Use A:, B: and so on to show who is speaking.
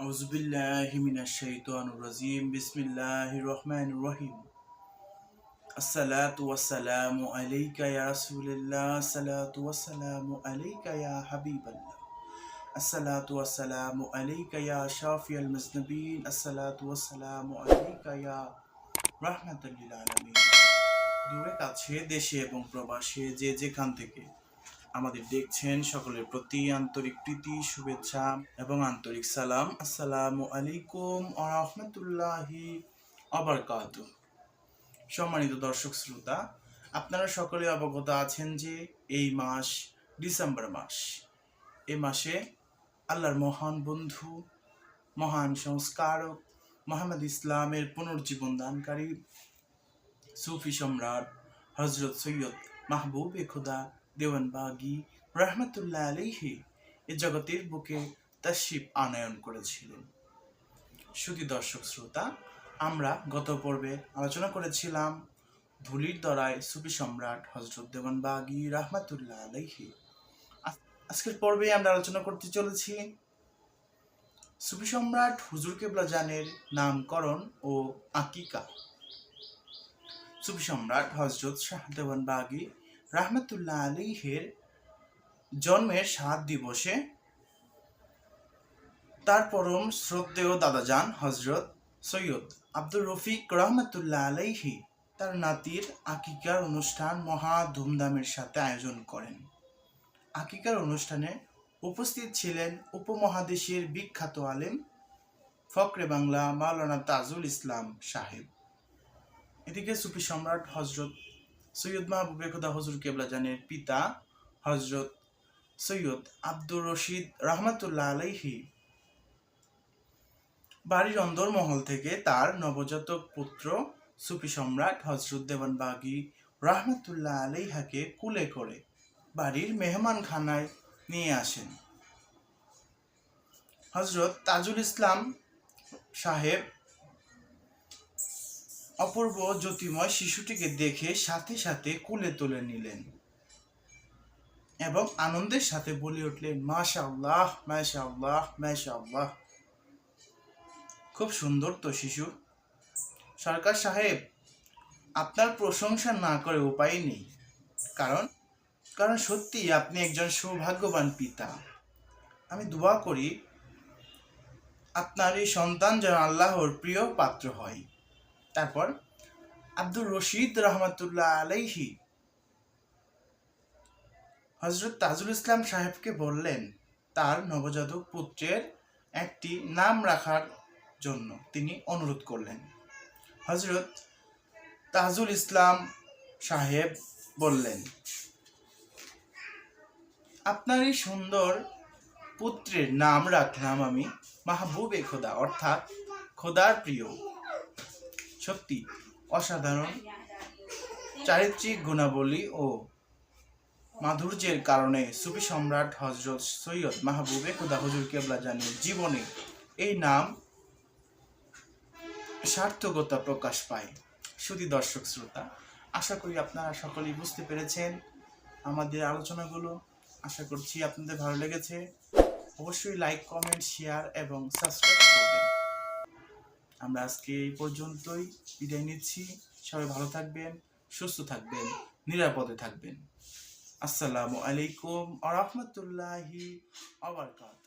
A: আউজবিল্লাহিমিনাশাইতানুরাজিম বিসমিল্লাহ রহমান রহিম আসসালাতু ওয়াসসালামু আলাইকা ইয়া রাসূলুল্লাহ সালাতু ওয়াসসালামু আলাইকা ইয়া হাবিবাল্লাহ আসসালাতু ওয়াসসালামু আলাইকা ইয়া শাফিয়াল মুজনাবিন আসসালাতু ওয়াসসালামু আলাইকা ইয়া রাহমাতুল লিল আলামিন দূরে কাছে, দেশে এবং প্রবাসে, যে যেখান থেকে আমাদের দেখছেন সকলের প্রতি আন্তরিক প্রীতি, শুভেচ্ছা এবং আন্তরিক সালাম। আসসালামু আলাইকুম আ রহমতুল্লাহি আবরকাত সম্মানিত দর্শক শ্রোতা, আপনারা সকলে অবগত আছেন যে এই মাস ডিসেম্বর মাস। এ মাসে আল্লাহর মহান বন্ধু, মহান সংস্কারক মোহাম্মদ ইসলামের পুনর্জীবন দানকারী সুফি সম্রাট হজরত সৈয়দ মাহবুব এ খুদা দেওয়ানবাগি রহমতুল্লাহ আলাইহি এ জগতের বুকে তাশিব আনয়ন করেছিলেন। শুধু দর্শক শ্রোতা, আমরা গত পর্বে আলোচনা করেছিলাম ধুলির দরায় সুফি সম্রাট হজরত দেওয়ানবাগি রহমতুল্লাহ আলাইহি। আজ- আজকের পর্বে আমরা আলোচনা করতে চলেছি সুফি সম্রাট হুজুর কেবলা জানের নামকরণ ও আকিকা। সুফি সম্রাট হজরত শাহদেওয়ান বাগি রাহমাতুল্লাহ আলীহের জন্মের সাত দিবসে তার পরম শ্রদ্ধেয় দাদাজান হজরত সৈয়দ আব্দুর রফিক রহমতুল্লাহ আলাইহি তার নাতির আকিকার অনুষ্ঠান মহা ধুমধামের সাথে আয়োজন করেন। আকিকার অনুষ্ঠানে উপস্থিত ছিলেন উপমহাদেশের বিখ্যাত আলেম ফকরে বাংলা মাওলানা তাজুল ইসলাম সাহেব। এদিকে সুফি সম্রাট হজরত সৈয়দ মাহবুবে খুদা হজুর কেবলা জানের পিতা হজরত সৈয়দ আব্দুর রশিদ রহমাতুল্লাহ আলাইহি। বাড়ির অন্দরমহল থেকে তার নবজাতক পুত্র সুফি সম্রাট হজরত দেওয়ান বাগি রহমতুল্লাহ আলাইহাকে কুলে করে বাড়ির মেহমানখানায় নিয়ে আসেন। হজরত তাজুল ইসলাম সাহেব অপূর্ব জ্যোতিময় শিশুটিকে দেখে সাথে সাথে কুলে তুলে নিলেন এবং আনন্দের সাথে বলে উঠলেন মাশা আল্লাহ মাশা আল্লাহ মাশা আল্লাহ খুব সুন্দর তো শিশু। সরকার সাহেব, আপনার প্রশংসা না করে উপায় নেই। কারণ কারণ সত্যি আপনি একজন সৌভাগ্যবান পিতা। আমি দোয়া করি, আপনার এই সন্তান যেন আল্লাহর প্রিয় পাত্র হয়। তারপর আব্দুর রশিদ রহমতুল্লাহ আলাইহি হজরত তাজুল ইসলাম সাহেবকে বললেন, তার নবজাতক পুত্রের একটি নাম রাখার জন্য তিনি অনুরোধ করলেন। হজরত তাজুল ইসলাম সাহেব বললেন আপনার এই সুন্দর পুত্রের নাম রাখলাম আমি মাহবুবে খোদা, অর্থাৎ খোদার প্রিয়। সত্যি অসাধারণ। চারিত্রিক গুণাবলী ও মাধুর্যের কারণে সুফি সম্রাট হজরত সৈয়দ মাহবুবে খুদা হুজুর কেবলা জানির জীবনে এই নাম সার্থকতা প্রকাশ পায়। শুধু দর্শক শ্রোতা, আশা করি আপনারা সকলেই বুঝতে পেরেছেন আমাদের আলোচনাগুলো। আশা করছি আপনাদের ভালো লেগেছে। অবশ্যই লাইক কমেন্ট শেয়ার এবং সাবস্ক্রাইব করবেন। আমরা আজকে এই পর্যন্তই। বিদায় নিচ্ছি। সবাই ভালো থাকবেন, সুস্থ থাকবেন, নিরাপদে থাকবেন। আসসালামু আলাইকুম আ রহমতুল্লাহি আবরকাত